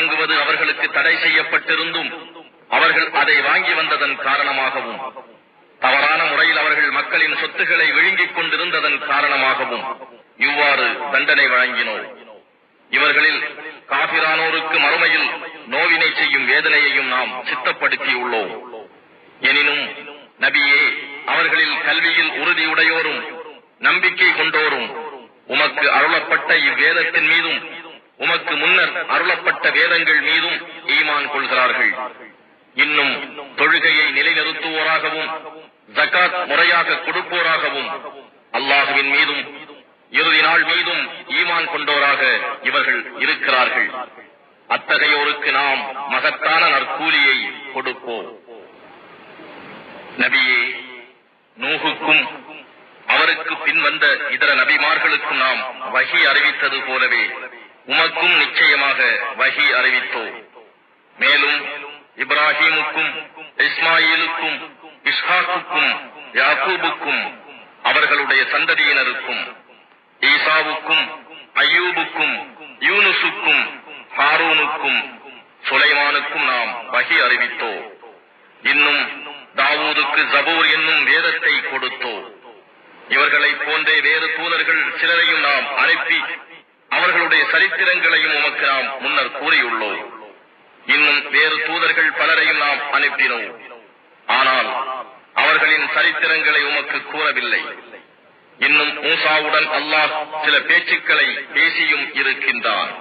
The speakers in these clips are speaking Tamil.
வாங்குவது அவர்களுக்கு தடை செய்யப்பட்டிருந்தும் அவர்கள் அதை வாங்கி வந்ததன் காரணமாகவும் தவறான முறையில் அவர்கள் மக்களின் சொத்துக்களை விழுங்கிக் கொண்டிருந்ததன் காரணமாகவும் இவ்வாறு தண்டனை வழங்கினோம். இவர்களில் காபிரானோருக்கு மறுமையில் நோவினை செய்யும் வேதனையையும் நாம் சித்தப்படுத்தியுள்ளோம். எனினும் நபியே அவர்களில் கல்வியில் உறுதியுடையோரும் நம்பிக்கை கொண்டோரும் உமக்கு அருளப்பட்ட இவ்வேதத்தின் மீதும் உமக்கு முன்னர் அருளப்பட்ட வேதங்கள் மீதும் ஈமான் கொள்கிறார்கள். இன்னும் தொழுகையை நிலைநிறுத்துவோராகவும் ஜக்காத் முறையாக கொடுப்போராகவும் அல்லாஹுவின் மீதும் இறுதி நாள் மீதும் ஈமான் கொண்டோராக இவர்கள் இருக்கிறார்கள். அத்தகையோருக்கு நாம் மகத்தான நற்கூலியை கொடுப்போம். நபியே நூகுக்கும் அவருக்கு பின் வந்த இதர நபிமார்களுக்கும் நாம் வகி அறிவித்தது போலவே உமக்கும் நிச்சயமாக வகி அறிவித்தோம். மேலும் இப்ராஹீமுக்கும் இஸ்மாயிலுக்கும் இஸ்ஹாக்குக்கும் யாக்கூபுக்கும் அவர்களுடைய சந்ததியினருக்கும் ஈசாவுக்கும் அய்யூபுக்கும் யூனுசுக்கும் ஹாரூனுக்கும் சுலைமானுக்கும் நாம் வகி அறிவித்தோ இன்னும் தாவூதுக்கு ஜபூர் என்னும் வேதத்தை கொடுத்தோ இவர்களைப் போன்றே வேறு தூதர்கள் சிலரையும் நாம் அனுப்பி அவர்களுடைய சரித்திரங்களையும் உமக்கு நாம் முன்னர் கூறியுள்ளோம். இன்னும் வேறு தூதர்கள் பலரையும் நாம் அனுப்பினோம். ஆனால் அவர்களின் சரித்திரங்களை உமக்கு கூறவில்லை. இன்னும் மூசாவுடன் அல்லாஹ் சில பேச்சுக்களை பேசியும் இருக்கின்றான்.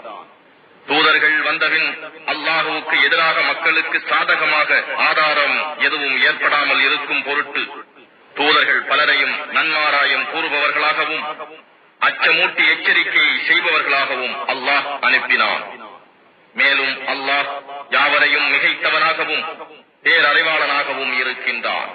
தூதர்கள் வந்தபின் அல்லாஹுவுக்கு எதிராக மக்களுக்கு சாதகமாக ஆதாரம் எதுவும் ஏற்படாமல் இருக்கும் பொருட்டு தூதர்கள் பலரையும் நன்மாராயம் கூறுபவர்களாகவும் அச்சமூட்டி எச்சரிக்கையை செய்பவர்களாகவும் அல்லாஹ் அனுப்பினான். மேலும் அல்லாஹ் யாவரையும் மிகைத்தவனாகவும் பேரறிவாளனாகவும் இருக்கின்றான்.